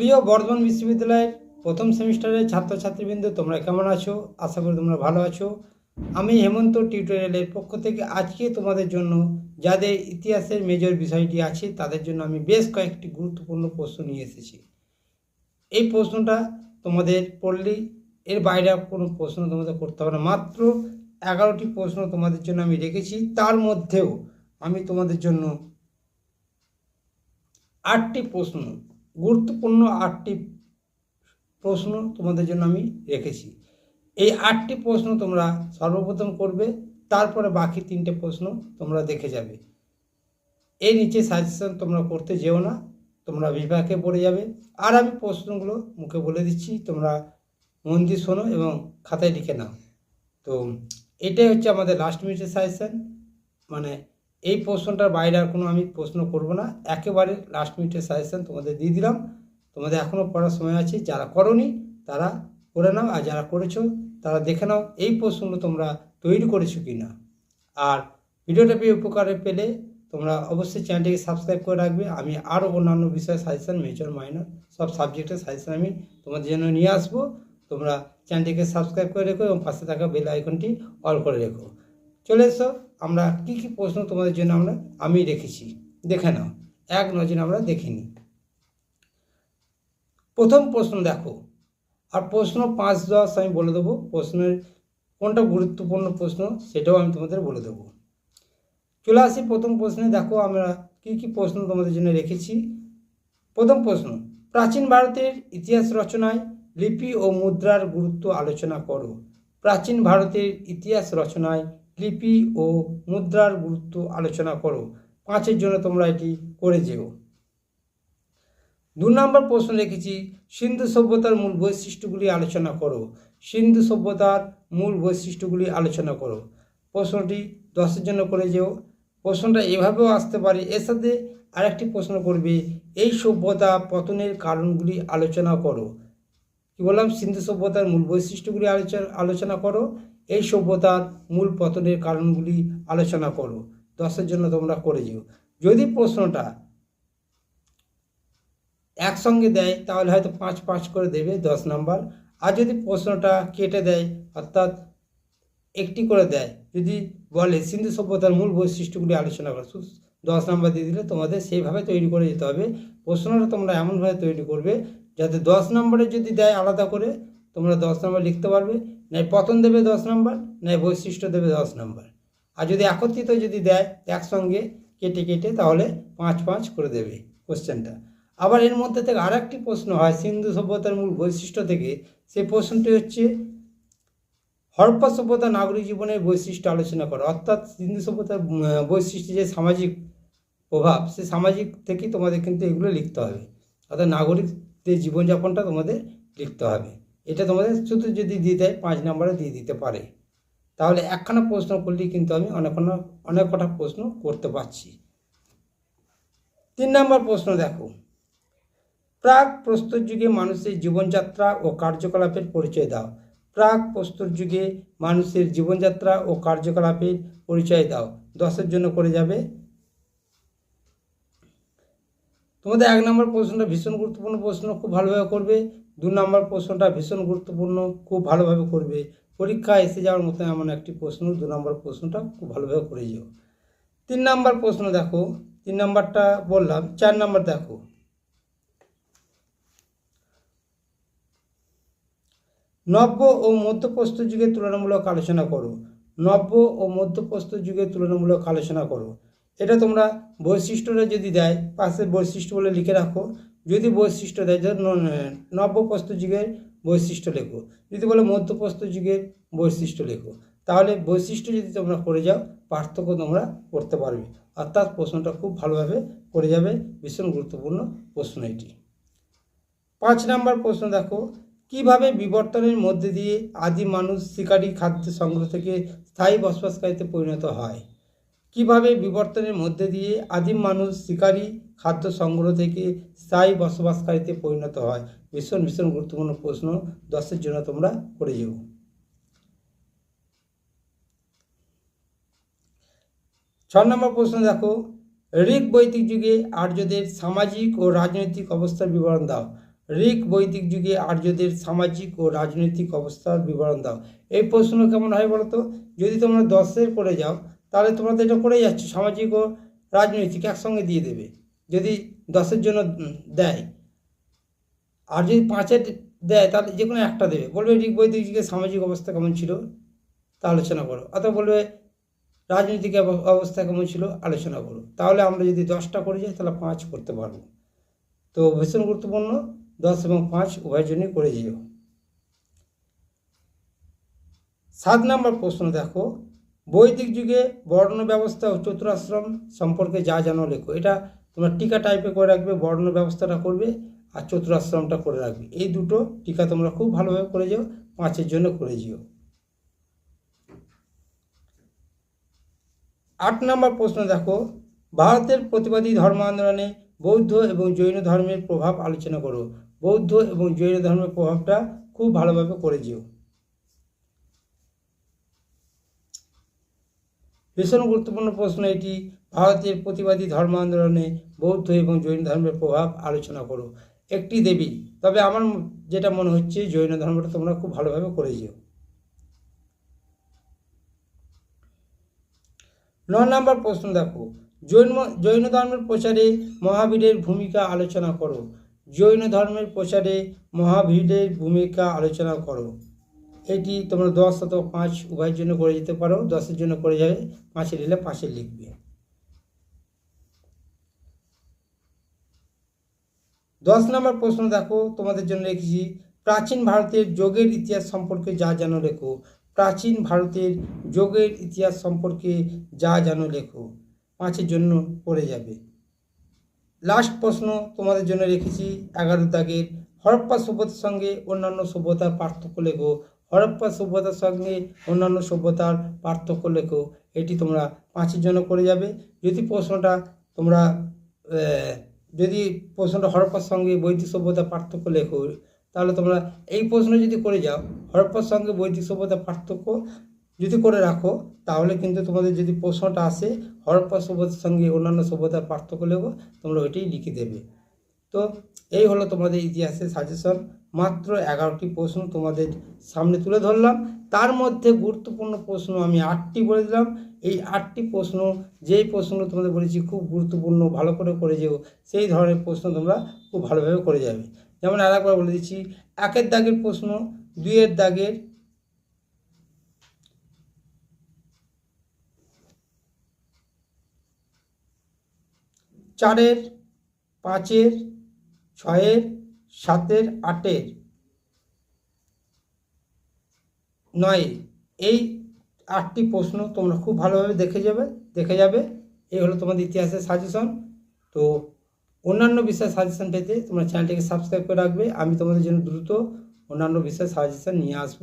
প্রিয় বর্ধমান বিশ্ববিদ্যালয়ের প্রথম সেমিস্টারের ছাত্রছাত্রীবৃন্দ, তোমরা কেমন আছো? আশা করি তোমরা ভালো আছো। আমি হেমন্ত টিউটোরিয়ালের পক্ষ থেকে আজকে তোমাদের জন্য যাদের ইতিহাসের মেজর বিষয়টি আছে, তাদের জন্য আমি বেশ কয়েকটি গুরুত্বপূর্ণ প্রশ্ন নিয়ে এসেছি। এই প্রশ্নটা তোমাদের পড়লেই এর বাইরে কোনো প্রশ্ন তোমাদের করতে হবে না। মাত্র এগারোটি প্রশ্ন তোমাদের জন্য আমি রেখেছি। তার মধ্যেও আমি তোমাদের জন্য আটটি প্রশ্ন গুরুত্বপূর্ণ আটটি প্রশ্ন তোমাদের জন্য আমি রেখেছি। এই আটটি প্রশ্ন তোমরা সর্বপ্রথম করবে, তারপরে বাকি তিনটে প্রশ্ন তোমরা দেখে যাবে। এই নিচে সাজেশন তোমরা করতে যেও না, তোমরা বিভাগে পড়ে যাবে। আর আমি প্রশ্নগুলো মুখে বলে দিচ্ছি, তোমরা মন দিয়ে শোনো এবং খাতায় লিখে নাও। তো, এটাই হচ্ছে আমাদের লাস্ট মিনিটের সাজেশন মানে এই প্রশ্নটার বাইরে আর কোনো আমি প্রশ্ন করব না। একেবারে লাস্ট মিনিটের সাজেশান তোমাদের দিয়ে দিলাম। তোমাদের এখনও পড়ার সময় আছে, যারা করনি তারা করে নাও, আর যারা করেছ তারা দেখে নাও এই প্রশ্নগুলো তোমরা তৈরি করেছ কি না আর ভিডিওটা পেয়ে উপকারে পেলে তোমরা অবশ্যই চ্যানেলটিকে সাবস্ক্রাইব করে রাখবে। আমি আরও অন্যান্য বিষয়ে সাজেশান মেজর মাইনর সব সাবজেক্টের সাজেশান আমি তোমাদের জন্য নিয়ে আসব। তোমরা চ্যানেলটিকে সাবস্ক্রাইব করে রেখো এবং পাশে থাকা বেল আইকনটি অল করে রেখো। চলে এসো। আমরা কি কি প্রশ্ন তোমাদের জন্য আমরা, আমি রেখেছি। দেখে নাও। এক নজরে আমরা দেখে নিই। প্রথম প্রশ্ন দেখো। আর প্রশ্ন পাঁচ দশ আমি বলে দেবো। প্রশ্নের কোনটা গুরুত্বপূর্ণ প্রশ্ন সেটাও আমি তোমাদের বলে দেবো। চলে আসি প্রথম প্রশ্নে। দেখো আমরা কি কি প্রশ্ন তোমাদের জন্য রেখেছি। প্রথম প্রশ্ন, প্রাচীন ভারতের ইতিহাস রচনায় লিপি ও মুদ্রার গুরুত্ব আলোচনা করো। প্রাচীন ভারতের ইতিহাস রচনায় লিপি ও মুদ্রার গুরুত্ব আলোচনা করো। পাঁচের জন্য তোমরা এটি করে যেও। দু নম্বর প্রশ্ন রেখেছি সিন্ধু সভ্যতার মূল বৈশিষ্ট্যগুলি আলোচনা করো। সিন্ধু সভ্যতার মূল বৈশিষ্ট্যগুলি আলোচনা করো। প্রশ্নটি দশের জন্য করে যেও। প্রশ্নটা এভাবেও আসতে পারে, এর সাথে আরেকটি প্রশ্ন করবে, এই সভ্যতা পতনের কারণগুলি আলোচনা করো। কি বললাম? সিন্ধু সভ্যতার মূল বৈশিষ্ট্যগুলি আলোচনা আলোচনা করো। এই সভ্যতার মূল পতনের কারণগুলি আলোচনা করো। দশের জন্য তোমরা করে যেও। যদি প্রশ্নটা একসঙ্গে দেয়, তাহলে হয়তো পাঁচ পাঁচ করে দেবে দশ নাম্বার। আর যদি প্রশ্নটা কেটে দেয়, অর্থাৎ একটি করে দেয়, যদি বলে সিন্ধু সভ্যতার মূল বৈশিষ্ট্যগুলি আলোচনা করো দশ নাম্বার দিয়ে দিলে তোমাদের সেইভাবে তৈরি করে যেতে হবে। প্রশ্নটা তোমরা এমনভাবে তৈরি করবে, যাতে দশ নম্বরে যদি দেয় আলাদা করে তোমরা দশ নম্বর লিখতে পারবে নয় পতন দেবে দশ নম্বর নয় বৈশিষ্ট্য দেবে দশ নম্বর। আর যদি একত্রিত যদি দেয় একসঙ্গে কেটে কেটে, তাহলে পাঁচ পাঁচ করে দেবে কোশ্চেনটা। আবার এর মধ্যে থেকে আর একটি প্রশ্ন হয়, সিন্ধু সভ্যতার মূল বৈশিষ্ট্য থেকে। সেই প্রশ্নটি হচ্ছে, হরপ্পা সভ্যতা নাগরিক জীবনের বৈশিষ্ট্য আলোচনা করো। অর্থাৎ সিন্ধু সভ্যতার বৈশিষ্ট্য যে সামাজিক প্রভাব, সে সামাজিক থেকেই তোমাদের কিন্তু এগুলো লিখতে হবে। অর্থাৎ নাগরিকদের জীবনযাপনটা তোমাদের লিখতে হবে। এটা তোমাদের শুধু যদি দিয়ে দেয়, পাঁচ নম্বরে দিয়ে দিতে পারে। তাহলে একখানা প্রশ্ন করলেই কিন্তু আমি অনেক অনেক কটা প্রশ্ন করতে পারছি। তিন নম্বর প্রশ্ন দেখো। প্রাক প্রস্তর যুগে মানুষের জীবনযাত্রা ও কার্যকলাপের পরিচয় দাও। প্রাক প্রস্তর যুগে মানুষের জীবনযাত্রা ও কার্যকলাপের পরিচয় দাও। দশের জন্য করে যাবে। তোমাদের এক নম্বর প্রশ্নটা ভীষণ গুরুত্বপূর্ণ প্রশ্ন, খুব ভালোভাবে করবে। দু নম্বর প্রশ্নটা ভীষণ গুরুত্বপূর্ণ, খুব ভালোভাবে করবে। পরীক্ষা এসে যাওয়ার মতো এমন একটি প্রশ্ন, দু নম্বর প্রশ্নটা খুব ভালোভাবে করে যেও। তিন নম্বর প্রশ্ন দেখো, তিন নম্বরটা বললাম, চার নম্বর দেখো। নব্য ও মধ্যপ্রস্তর যুগের তুলনামূলক আলোচনা করো। নব্য ও মধ্যপ্রস্তর যুগের তুলনামূলক আলোচনা করো। এটা তোমরা বৈশিষ্ট্যটা যদি দেয় পাশে বৈশিষ্ট্য বলে লিখে রাখো। যদি বৈশিষ্ট্য দেয় ধর ন- নব্যপ্রস্তর যুগের বৈশিষ্ট্য লেখো। যদি বলে মধ্যপ্রস্তর যুগের বৈশিষ্ট্য লেখো। তাহলে বৈশিষ্ট্য যদি তোমরা করে যাও, পার্থক্য তোমরা করতে পারবে। অর্থাৎ প্রশ্নটা খুব ভালোভাবে করে যাবে, ভীষণ গুরুত্বপূর্ণ প্রশ্ন এটি। পাঁচ নাম্বার প্রশ্ন দেখো, কীভাবে বিবর্তনের মধ্যে দিয়ে আদি মানুষ শিকারী খাদ্য সংগ্রহ থেকে স্থায়ী বসবাসকারীতে পরিণত হয়? কীভাবে বিবর্তনের মধ্যে দিয়ে আদিম মানুষ শিকারী খাদ্য সংগ্রহ থেকে স্থায়ী বসবাসকারীতে পরিণত হয়? ভীষণ ভীষণ গুরুত্বপূর্ণ প্রশ্ন। দশের জন্য তোমরা করে যাও। ছ নম্বর প্রশ্ন দেখো। ঋক বৈদিক যুগে আর্যদের সামাজিক ও রাজনৈতিক অবস্থার বিবরণ দাও। ঋক বৈদিক যুগে আর্যদের সামাজিক ও রাজনৈতিক অবস্থার বিবরণ দাও। এই প্রশ্ন কেমন হয় বলতো যদি তোমরা দশের করে যাও তাহলে তোমরা তো এটা করেই যাচ্ছ, সামাজিক ও রাজনৈতিক একসঙ্গে দিয়ে দেবে, যদি দশের জন্য দেয়। আর যদি পাঁচের দেয়, তাহলে যে কোনো একটা দেবে। বলবে ঋক বৈদিক সামাজিক অবস্থা কেমন ছিল? তা আলোচনা করো। অথবা বলবে রাজনৈতিক অব- অবস্থা কেমন ছিল? আলোচনা করো। তাহলে আমরা যদি দশটা করে যাই, তাহলে পাঁচ করতে পারব। তো ভীষণ গুরুত্বপূর্ণ, দশ এবং পাঁচ উভয়ের জন্যই করে যেও। সাত নম্বর প্রশ্ন দেখো। বৈদিক যুগে বর্ণ ব্যবস্থা ও চতুরাশ্রম সম্পর্কে যা জানো লেখো। এটা তোমরা টিকা টাইপে করে রাখবে, বর্ণ ব্যবস্থাটা করবে আর চতুরাশ্রমটা করে রাখবে। এই দুটো টিকা তোমরা খুব ভালোভাবে করে যেও, পাঁচের জন্য করে যেও। আট নম্বর প্রশ্ন দেখো, ভারতের প্রতিবাদী ধর্ম আন্দোলনে বৌদ্ধ এবং জৈন ধর্মের প্রভাব আলোচনা করো। বৌদ্ধ এবং জৈন ধর্মের প্রভাবটা খুব ভালোভাবে করে যেও। ভীষণ গুরুত্বপূর্ণ প্রশ্ন এটি। ভারতের প্রতিবাদী ধর্ম আন্দোলনে বৌদ্ধ এবং জৈন ধর্মের প্রভাব আলোচনা করো। একটি দেবী, তবে আমার যেটা মনে হচ্ছে, জৈন ধর্মটা তোমরা খুব ভালোভাবে করে যেও। ন নম্বর প্রশ্ন দেখো। জৈন জৈন ধর্মের প্রচারে মহাবীরের ভূমিকা আলোচনা করো। জৈন ধর্মের প্রচারে মহাবীরের ভূমিকা আলোচনা করো। এটি তোমরা দশ অথবা পাঁচ উভয়ের জন্য করে যেতে পারো। দশের জন্য করে যাবে, পাঁচে নিলে পাঁচে লিখবে। দশ নম্বর প্রশ্ন দেখো, তোমাদের জন্য রেখেছি। প্রাচীন ভারতের যোগের ইতিহাস সম্পর্কে যা জানো লেখো। প্রাচীন ভারতের যোগের ইতিহাস সম্পর্কে যা জানো লেখো। পাঁচের জন্য পড়ে যাবে। লাস্ট প্রশ্ন তোমাদের জন্য রেখেছি। এগারো দাগের হরপ্পা সভ্যতার সঙ্গে অন্যান্য সভ্যতার পার্থক্য লেখো। হরপ্পা সভ্যতার সঙ্গে অন্যান্য সভ্যতার পার্থক্য লেখো। এটি তোমরা পাঁচের জন্য করে যাবে। যদি প্রশ্নটা তোমরা যদি প্রশ্নটা হরপ্পার সঙ্গে বৈদিক সভ্যতার পার্থক্য লেখো, তাহলে তোমরা এই প্রশ্ন যদি করে যাও, হরপ্পার সঙ্গে বৈদিক সভ্যতার পার্থক্য যদি করে রাখো, তাহলে কিন্তু তোমাদের যদি প্রশ্নটা আসে হরপ্পা সভ্যতার সঙ্গে অন্যান্য সভ্যতার পার্থক্য লেখো, তোমরা ওইটাই লিখে দেবে। তো এই হলো তোমাদের ইতিহাসের সাজেশন মাত্র এগারোটি প্রশ্ন তোমাদের সামনে তুলে ধরলাম। তার মধ্যে গুরুত্বপূর্ণ প্রশ্ন আমি আটটি বলে দিলাম। এই আটটি প্রশ্ন, যেই প্রশ্নগুলো তোমাদের বলেছি খুব গুরুত্বপূর্ণ, ভালো করে করে যেও, সেই ধরনের প্রশ্ন তোমরা খুব ভালোভাবে করে যাবে। যেমন আর একবার বলে দিচ্ছি, একের দাগের প্রশ্ন, দুইয়ের দাগের চারের, পাঁচের, ছয়ের সাতের আটের নয়, এই আটটি প্রশ্ন তোমরা খুব ভালোভাবে দেখে যাবে দেখে যাবে। এই হলো তোমাদের ইতিহাসের সাজেশন তো অন্যান্য বিষয়ের সাজেশন পেতে তোমরা চ্যানেলটিকে সাবস্ক্রাইব করে রাখবে। আমি তোমাদের জন্য দ্রুত অন্যান্য বিষয়ের সাজেশন নিয়ে আসব।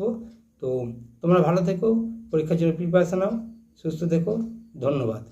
তো তোমরা ভালো থেকো, পরীক্ষার জন্য প্রিপারেশন নাও, সুস্থ থেকো, ধন্যবাদ।